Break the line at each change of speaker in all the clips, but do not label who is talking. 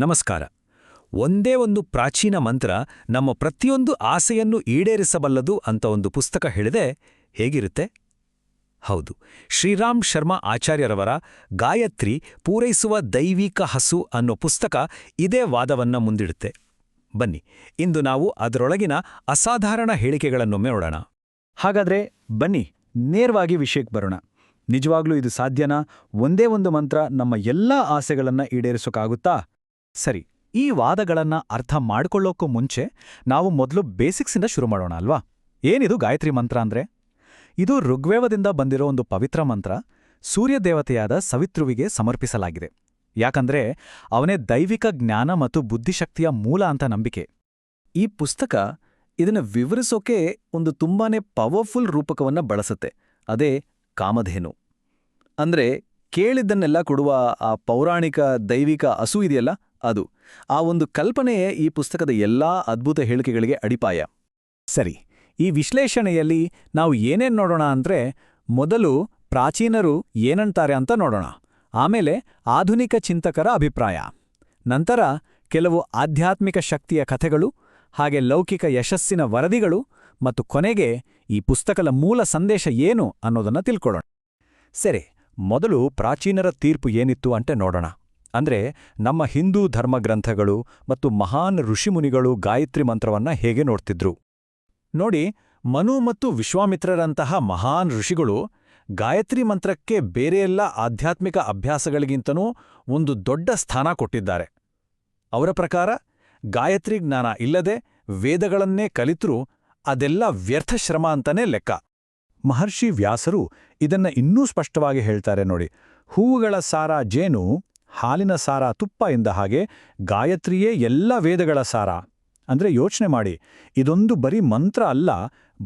ನಮಸ್ಕಾರ. ಒಂದೇ ಒಂದು ಪ್ರಾಚೀನ ಮಂತ್ರ ನಮ್ಮ ಪ್ರತಿಯೊಂದು ಆಸೆಯನ್ನು ಈಡೇರಿಸಬಲ್ಲದು ಅಂತ ಒಂದು ಪುಸ್ತಕ ಹೇಳಿದೆ. ಹೇಗಿರುತ್ತೆ? ಹೌದು. ಶ್ರೀರಾಮ್ ಶರ್ಮಾ ಆಚಾರ್ಯರವರ ಗಾಯತ್ರಿ ಪೂರೈಸುವ ದೈವಿಕ ಹಸು ಅನ್ನೋ ಪುಸ್ತಕ ಇದೇ ವಾದವನ್ನ ಮುಂದಿಡುತ್ತೆ. ಬನ್ನಿ, ಇಂದು ನಾವು ಅದರೊಳಗಿನ ಅಸಾಧಾರಣ ಹೇಳಿಕೆಗಳನ್ನೊಮ್ಮೆ ನೋಡೋಣ.
ಹಾಗಾದ್ರೆ ಬನ್ನಿ, ನೇರವಾಗಿ ವಿಷಯಕ್ಕೆ ಬರೋಣ. ನಿಜವಾಗ್ಲೂ ಇದು ಸಾಧ್ಯನಾ? ಒಂದೇ ಒಂದು ಮಂತ್ರ ನಮ್ಮ ಎಲ್ಲಾ ಆಸೆಗಳನ್ನು ಈಡೇರಿಸೋಕ್ಕಾಗುತ್ತಾ ಸರಿ, ಈ ವಾದಗಳನ್ನ ಅರ್ಥ ಮಾಡ್ಕೊಳ್ಳೋಕ್ಕೂ ಮುಂಚೆ ನಾವು ಮೊದಲು ಬೇಸಿಕ್ಸಿಂದ ಶುರು ಮಾಡೋಣ ಅಲ್ವಾ? ಏನಿದು ಗಾಯತ್ರಿ ಮಂತ್ರ ಅಂದ್ರೆ? ಇದು ಋಗ್ವೇವದಿಂದ ಬಂದಿರೋ ಒಂದು ಪವಿತ್ರ ಮಂತ್ರ, ಸೂರ್ಯದೇವತೆಯಾದ ಸವಿತೃವಿಗೆ ಸಮರ್ಪಿಸಲಾಗಿದೆ. ಯಾಕಂದ್ರೆ ಅವನೇ ದೈವಿಕ ಜ್ಞಾನ ಮತ್ತು ಬುದ್ಧಿಶಕ್ತಿಯ ಮೂಲ ಅಂತ ನಂಬಿಕೆ. ಈ ಪುಸ್ತಕ ಇದನ್ನ ವಿವರಿಸೋಕೆ ಒಂದು ತುಂಬಾನೇ ಪವರ್ಫುಲ್ ರೂಪಕವನ್ನ ಬಳಸುತ್ತೆ, ಅದೇ ಕಾಮಧೇನು. ಅಂದ್ರೆ ಕೇಳಿದ್ದನ್ನೆಲ್ಲ ಕೊಡುವ ಆ ಪೌರಾಣಿಕ ದೈವಿಕ ಹಸು ಇದೆಯಲ್ಲ ಅದು. ಆ ಒಂದು ಕಲ್ಪನೆಯೇ ಈ ಪುಸ್ತಕದ ಎಲ್ಲಾ ಅದ್ಭುತ ಹೇಳಿಕೆಗಳಿಗೆ ಅಡಿಪಾಯ. ಸರಿ, ಈ ವಿಶ್ಲೇಷಣೆಯಲ್ಲಿ ನಾವು ಏನೇನು ನೋಡೋಣ ಅಂದ್ರೆ, ಮೊದಲು ಪ್ರಾಚೀನರು ಏನಂತಾರೆ ಅಂತ ನೋಡೋಣ. ಆಮೇಲೆ ಆಧುನಿಕ ಚಿಂತಕರ ಅಭಿಪ್ರಾಯ. ನಂತರ ಕೆಲವು ಆಧ್ಯಾತ್ಮಿಕ ಶಕ್ತಿಯ ಕಥೆಗಳು, ಹಾಗೆ ಲೌಕಿಕ ಯಶಸ್ಸಿನ ವರದಿಗಳು, ಮತ್ತು ಕೊನೆಗೆ ಈ ಪುಸ್ತಕದ ಮೂಲ ಸಂದೇಶ ಏನು ಅನ್ನೋದನ್ನ ತಿಳ್ಕೊಳ್ಳೋಣ. ಸರಿ, ಮೊದಲು ಪ್ರಾಚೀನರ ತೀರ್ಪು ಏನಿತ್ತು ಅಂತ ನೋಡೋಣ. ಅಂದ್ರೆ ನಮ್ಮ ಹಿಂದೂ ಧರ್ಮಗ್ರಂಥಗಳು ಮತ್ತು ಮಹಾನ್ ಋಷಿಮುನಿಗಳು ಗಾಯತ್ರಿ ಮಂತ್ರವನ್ನ ಹೇಗೆ ನೋಡ್ತಿದ್ರು. ನೋಡಿ, ಮನು ಮತ್ತು ವಿಶ್ವಾಮಿತ್ರರಂತಹ ಮಹಾನ್ ಋಷಿಗಳು ಗಾಯತ್ರಿ ಮಂತ್ರಕ್ಕೆ ಬೇರೆ ಎಲ್ಲ ಆಧ್ಯಾತ್ಮಿಕ ಅಭ್ಯಾಸಗಳಿಗಿಂತನೂ ಒಂದು ದೊಡ್ಡ ಸ್ಥಾನ ಕೊಟ್ಟಿದ್ದಾರೆ. ಅವರ ಪ್ರಕಾರ, ಗಾಯತ್ರಿ ಜ್ಞಾನ ಇಲ್ಲದೆ ವೇದಗಳನ್ನೇ ಕಲಿತರೂ ಅದೆಲ್ಲ ವ್ಯರ್ಥ ಶ್ರಮ ಅಂತಾನೇ ಲೆಕ್ಕ. ಮಹರ್ಷಿ ವ್ಯಾಸರು ಇದನ್ನ ಇನ್ನೂ ಸ್ಪಷ್ಟವಾಗಿ ಹೇಳ್ತಾರೆ ನೋಡಿ, ಹೂವುಗಳ ಸಾರ ಜೇನು ಹಾಲಿನ ಸಾರ ತುಪ್ಪ ಎಂದ ಹಾಗೆ ಗಾಯತ್ರಿಯೇ ಎಲ್ಲ ವೇದಗಳ ಸಾರ. ಅಂದ್ರೆ ಯೋಚನೆ ಮಾಡಿ ಇದೊಂದು ಬರೀ ಮಂತ್ರ ಅಲ್ಲ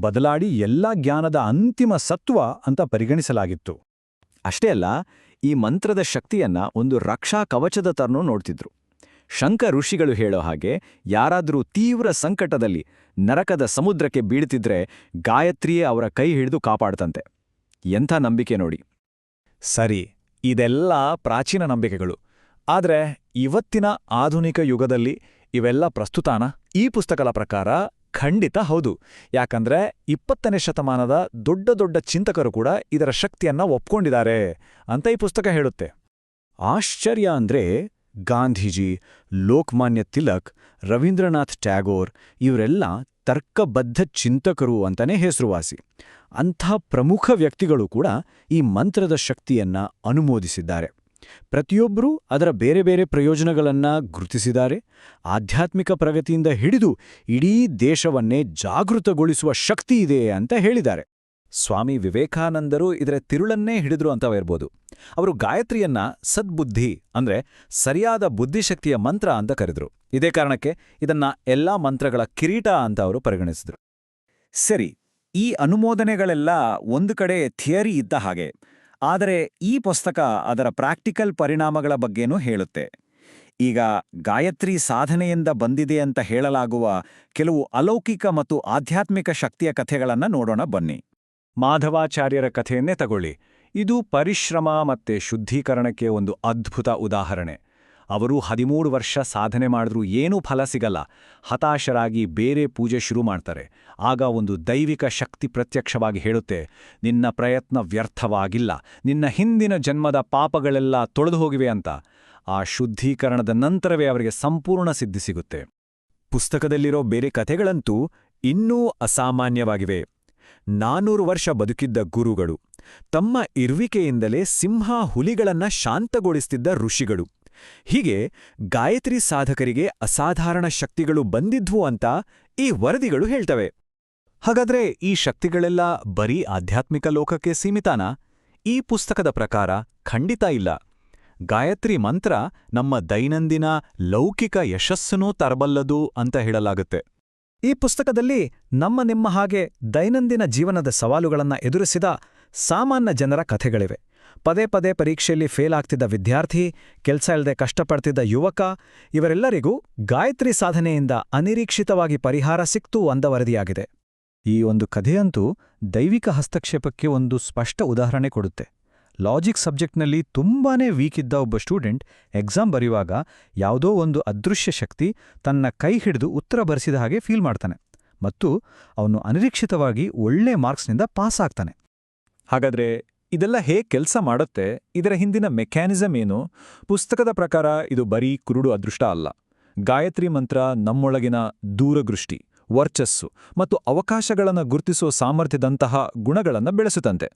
ಬದಲಾಡಿ ಎಲ್ಲ ಜ್ಞಾನದ ಅಂತಿಮ ಸತ್ವ ಅಂತ ಪರಿಗಣಿಸಲಾಗಿತ್ತು. ಅಷ್ಟೇ ಅಲ್ಲ ಈ ಮಂತ್ರದ ಶಕ್ತಿಯನ್ನ ಒಂದು ರಕ್ಷಾ ಕವಚದ ತರನೂ ನೋಡ್ತಿದ್ರು. ಶಂಕ ಋಷಿಗಳು ಹೇಳೋ ಹಾಗೆ ಯಾರಾದರೂ ತೀವ್ರ ಸಂಕಟದಲ್ಲಿ ನರಕದ ಸಮುದ್ರಕ್ಕೆ ಬೀಳ್ತಿದ್ರೆ ಗಾಯತ್ರಿಯೇ ಅವರ ಕೈ ಹಿಡಿದು ಕಾಪಾಡ್ತಂತೆ. ಎಂಥ ನಂಬಿಕೆ ನೋಡಿ. ಸರಿ ಇದೆಲ್ಲ ಪ್ರಾಚೀನ ನಂಬಿಕೆಗಳು. ಆದರೆ ಇವತ್ತಿನ ಆಧುನಿಕ ಯುಗದಲ್ಲಿ ಇವೆಲ್ಲ ಪ್ರಸ್ತುತಾನ ಈ ಪುಸ್ತಕದ ಪ್ರಕಾರ ಖಂಡಿತ ಹೌದು. ಯಾಕಂದ್ರೆ ಇಪ್ಪತ್ತನೇ ಶತಮಾನದ ದೊಡ್ಡ ದೊಡ್ಡ ಚಿಂತಕರು ಕೂಡ ಇದರ ಶಕ್ತಿಯನ್ನ ಒಪ್ಕೊಂಡಿದ್ದಾರೆ ಅಂತ ಈ ಪುಸ್ತಕ ಹೇಳುತ್ತೆ. ಆಶ್ಚರ್ಯ ಅಂದ್ರೆ ಗಾಂಧೀಜಿ, ಲೋಕಮಾನ್ಯ ತಿಲಕ್, ರವೀಂದ್ರನಾಥ್ ಟ್ಯಾಗೋರ್ ಇವರೆಲ್ಲ ತರ್ಕಬದ್ಧ ಚಿಂತಕರು ಅಂತಾನೆ ಹೆಸರುವಾಸಿ. ಅಂಥ ಪ್ರಮುಖ ವ್ಯಕ್ತಿಗಳು ಕೂಡ ಈ ಮಂತ್ರದ ಶಕ್ತಿಯನ್ನ ಅನುಮೋದಿಸಿದ್ದಾರೆ. ಪ್ರತಿಯೊಬ್ಬರೂ ಅದರ ಬೇರೆ ಬೇರೆ ಪ್ರಯೋಜನಗಳನ್ನು ಗುರುತಿಸಿದ್ದಾರೆ. ಆಧ್ಯಾತ್ಮಿಕ ಪ್ರಗತಿಯಿಂದ ಹಿಡಿದು ಇಡೀ ದೇಶವನ್ನೇ ಜಾಗೃತಗೊಳಿಸುವ ಶಕ್ತಿ ಇದೆ ಅಂತ ಹೇಳಿದ್ದಾರೆ. ಸ್ವಾಮಿ ವಿವೇಕಾನಂದರು ಇದರ ತಿರುಳನ್ನೇ ಹಿಡಿದ್ರು ಅಂತ ಇರ್ಬೋದು ಅವರು ಗಾಯತ್ರಿಯನ್ನ ಸದ್ಬುದ್ಧಿ ಅಂದ್ರೆ ಸರಿಯಾದ ಬುದ್ಧಿಶಕ್ತಿಯ ಮಂತ್ರ ಅಂತ ಕರೆದ್ರು. ಇದೇ ಕಾರಣಕ್ಕೆ ಇದನ್ನ ಎಲ್ಲಾ ಮಂತ್ರಗಳ ಕಿರೀಟ ಅಂತ ಅವರು ಪರಿಗಣಿಸಿದ್ರು. ಸರಿ, ಈ ಅನುಮೋದನೆಗಳೆಲ್ಲ ಒಂದು ಕಡೆ ಥಿಯರಿ ಇದ್ದ ಹಾಗೆ, ಆದರೆ ಈ ಪುಸ್ತಕ ಅದರ ಪ್ರಾಕ್ಟಿಕಲ್ ಪರಿಣಾಮಗಳ ಬಗ್ಗೆನೂ ಹೇಳುತ್ತೆ. ಈಗ ಗಾಯತ್ರಿ ಸಾಧನೆಯಿಂದ ಬಂದಿದೆ ಅಂತ ಹೇಳಲಾಗುವ ಕೆಲವು ಅಲೌಕಿಕ ಮತ್ತು ಆಧ್ಯಾತ್ಮಿಕ ಶಕ್ತಿಯ ಕಥೆಗಳನ್ನು ನೋಡೋಣ ಬನ್ನಿ. ಮಾಧವಾಚಾರ್ಯರ ಕಥೆಯನ್ನೇ ತಗೊಳ್ಳಿ. ಇದು ಪರಿಶ್ರಮ ಮತ್ತೆ ಶುದ್ಧೀಕರಣಕ್ಕೆ ಒಂದು ಅದ್ಭುತ ಉದಾಹರಣೆ. ಅವರು ಹದಿಮೂರು ವರ್ಷ ಸಾಧನೆ ಮಾಡಿದ್ರೂ ಏನೂ ಫಲ ಸಿಗಲ್ಲ. ಹತಾಶರಾಗಿ ಬೇರೆ ಪೂಜೆ ಶುರು ಮಾಡ್ತಾರೆ. ಆಗ ಒಂದು ದೈವಿಕ ಶಕ್ತಿ ಪ್ರತ್ಯಕ್ಷವಾಗಿ ಹೇಳುತ್ತೆ, ನಿನ್ನ ಪ್ರಯತ್ನ ವ್ಯರ್ಥವಾಗಿಲ್ಲ. ನಿನ್ನ ಹಿಂದಿನ ಜನ್ಮದ ಪಾಪಗಳೆಲ್ಲ ತೊಳೆದು ಹೋಗಿವೆ ಅಂತ. ಆ ಶುದ್ಧೀಕರಣದ ನಂತರವೇ ಅವರಿಗೆ ಸಂಪೂರ್ಣ ಸಿದ್ಧಿ ಸಿಗುತ್ತೆ. ಪುಸ್ತಕದಲ್ಲಿರೋ ಬೇರೆ ಕಥೆಗಳಂತೂ ಇನ್ನೂ ಅಸಾಮಾನ್ಯವಾಗಿವೆ. ನಾನೂರು ವರ್ಷ ಬದುಕಿದ್ದ ಗುರುಗಳು, ತಮ್ಮ ಇರುವಿಕೆಯಿಂದಲೇ ಸಿಂಹ ಹುಲಿಗಳನ್ನ ಶಾಂತಗೊಳಿಸ್ತಿದ್ದ ಋಷಿಗಳು. ಹೀಗೆ ಗಾಯತ್ರಿ ಸಾಧಕರಿಗೆ ಅಸಾಧಾರಣ ಶಕ್ತಿಗಳು ಬಂದಿದ್ವು ಅಂತ ಈ ವರದಿಗಳು ಹೇಳ್ತವೆ. ಹಾಗಾದ್ರೆ ಈ ಶಕ್ತಿಗಳೆಲ್ಲ ಬರೀ ಆಧ್ಯಾತ್ಮಿಕ ಲೋಕಕ್ಕೆ ಸೀಮಿತಾನ? ಈ ಪುಸ್ತಕದ ಪ್ರಕಾರ ಖಂಡಿತ ಇಲ್ಲ. ಗಾಯತ್ರಿ ಮಂತ್ರ ನಮ್ಮ ದೈನಂದಿನ ಲೌಕಿಕ ಯಶಸ್ಸನ್ನೂ ತರಬಲ್ಲದು ಅಂತ ಹೇಳಲಾಗುತ್ತೆ. ಈ ಪುಸ್ತಕದಲ್ಲಿ ನಮ್ಮ ನಿಮ್ಮ ಹಾಗೆ ದೈನಂದಿನ ಜೀವನದ ಸವಾಲುಗಳನ್ನು ಎದುರಿಸಿದ ಸಾಮಾನ್ಯ ಜನರ ಕಥೆಗಳಿವೆ. ಪದೇ ಪದೇ ಪರೀಕ್ಷೆಯಲ್ಲಿ ಫೇಲ್ ಆಗ್ತಿದ್ದ ವಿದ್ಯಾರ್ಥಿ, ಕೆಲಸ ಇಲ್ಲದೆ ಕಷ್ಟಪಡ್ತಿದ್ದ ಯುವಕ, ಇವರೆಲ್ಲರಿಗೂ ಗಾಯತ್ರಿ ಸಾಧನೆಯಿಂದ ಅನಿರೀಕ್ಷಿತವಾಗಿ ಪರಿಹಾರ ಸಿಕ್ತು ಅಂದ ವರದಿಯಾಗಿದೆ. ಈ ಒಂದು ಕಥೆಯಂತೂ ದೈವಿಕ ಹಸ್ತಕ್ಷೇಪಕ್ಕೆ ಒಂದು ಸ್ಪಷ್ಟ ಉದಾಹರಣೆ ಕೊಡುತ್ತೆ. ಲಾಜಿಕ್ ಸಬ್ಜೆಕ್ಟ್ನಲ್ಲಿ ತುಂಬಾನೇ ವೀಕ್ ಇದ್ದ ಒಬ್ಬ ಸ್ಟೂಡೆಂಟ್ ಎಕ್ಸಾಮ್ ಬರೆಯುವಾಗ ಯಾವುದೋ ಒಂದು ಅದೃಶ್ಯ ಶಕ್ತಿ ತನ್ನ ಕೈ ಹಿಡಿದು ಉತ್ತರ ಬರೆಸಿದ ಹಾಗೆ ಫೀಲ್ ಮಾಡ್ತಾನೆ ಮತ್ತು ಅವನು ಅನಿರೀಕ್ಷಿತವಾಗಿ ಒಳ್ಳೆ ಮಾರ್ಕ್ಸ್ನಿಂದ ಪಾಸ್ ಆಗ್ತಾನೆ.
ಹಾಗಾದ್ರೆ ಇದೆಲ್ಲ ಹೇಗೆ ಕೆಲಸ ಮಾಡುತ್ತೆ? ಇದರ ಹಿಂದಿನ ಮೆಕ್ಯಾನಿಸಮ್ ಏನು? ಪುಸ್ತಕದ ಪ್ರಕಾರ ಇದು ಬರೀ ಕುರುಡು ಅದೃಷ್ಟ ಅಲ್ಲ. ಗಾಯತ್ರಿ ಮಂತ್ರ ನಮ್ಮೊಳಗಿನ ದೂರದೃಷ್ಟಿ, ವರ್ಚಸ್ಸು ಮತ್ತು ಅವಕಾಶಗಳನ್ನು ಗುರುತಿಸುವ ಸಾಮರ್ಥ್ಯದಂತಹ ಗುಣಗಳನ್ನು ಬೆಳೆಸುತ್ತಂತೆ.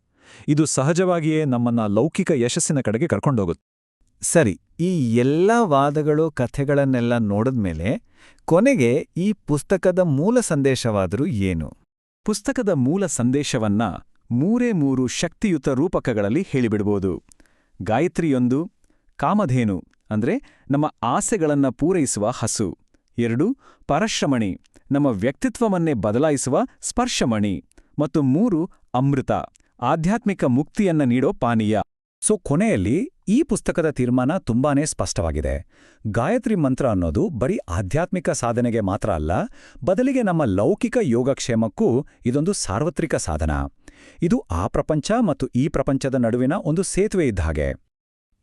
ಇದು ಸಹಜವಾಗಿಯೇ ನಮ್ಮನ್ನ ಲೌಕಿಕ ಯಶಸ್ಸಿನ ಕಡೆಗೆ ಕರ್ಕೊಂಡೋಗುತ್ತೆ.
ಸರಿ, ಈ ಎಲ್ಲ ವಾದಗಳು, ಕಥೆಗಳನ್ನೆಲ್ಲ ನೋಡಿದ್ಮೇಲೆ ಕೊನೆಗೆ ಈ ಪುಸ್ತಕದ ಮೂಲ ಸಂದೇಶವಾದರೂ ಏನು? ಪುಸ್ತಕದ ಮೂಲ ಸಂದೇಶವನ್ನ ಮೂರೇ ಮೂರು ಶಕ್ತಿಯುತ ರೂಪಕಗಳಲ್ಲಿ ಹೇಳಿಬಿಡ್ಬೋದು. ಗಾಯತ್ರಿಯೊಂದು, ಕಾಮಧೇನು, ಅಂದ್ರೆ ನಮ್ಮ ಆಸೆಗಳನ್ನ ಪೂರೈಸುವ ಹಸು. ಎರಡು, ಪರಶ್ರಮಣಿ, ನಮ್ಮ ವ್ಯಕ್ತಿತ್ವವನ್ನೇ ಬದಲಾಯಿಸುವ ಸ್ಪರ್ಶಮಣಿ. ಮತ್ತು ಮೂರು, ಅಮೃತ. ಆಧ್ಯಾತ್ಮಿಕ ಮುಕ್ತಿಯನ್ನ ನೀಡೋ ಪಾನೀಯ. ಸೊ ಕೊನೆಯಲ್ಲಿ ಈ ಪುಸ್ತಕದ ತೀರ್ಮಾನ ತುಂಬಾನೇ ಸ್ಪಷ್ಟವಾಗಿದೆ. ಗಾಯತ್ರಿ ಮಂತ್ರ ಅನ್ನೋದು ಬರೀ ಆಧ್ಯಾತ್ಮಿಕ ಸಾಧನೆಗೆ ಮಾತ್ರ ಅಲ್ಲ, ಬದಲಿಗೆ ನಮ್ಮ ಲೌಕಿಕ ಯೋಗಕ್ಷೇಮಕ್ಕೂ ಇದೊಂದು ಸಾರ್ವತ್ರಿಕ ಸಾಧನ. ಇದು ಆ ಪ್ರಪಂಚ ಮತ್ತು ಈ ಪ್ರಪಂಚದ ನಡುವಿನ ಒಂದು ಸೇತುವೆ ಇದ್ದ ಹಾಗೆ.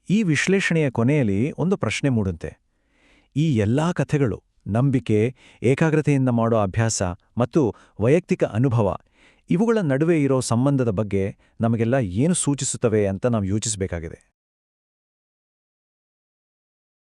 ಈ ವಿಶ್ಲೇಷಣೆಯ ಕೊನೆಯಲ್ಲಿ ಒಂದು ಪ್ರಶ್ನೆ ಮೂಡುತ್ತೆ. ಈ ಎಲ್ಲಾ ಕಥೆಗಳು ನಂಬಿಕೆ, ಏಕಾಗ್ರತೆಯಿಂದ ಮಾಡೋ ಅಭ್ಯಾಸ ಮತ್ತು ವೈಯಕ್ತಿಕ ಅನುಭವ ಇವುಗಳ ನಡುವೆ ಇರೋ ಸಂಬಂಧದ ಬಗ್ಗೆ ನಮಗೆಲ್ಲ ಏನು ಸೂಚಿಸುತ್ತವೆ ಅಂತ ನಾವು ಯೋಚಿಸಬೇಕಾಗಿದೆ.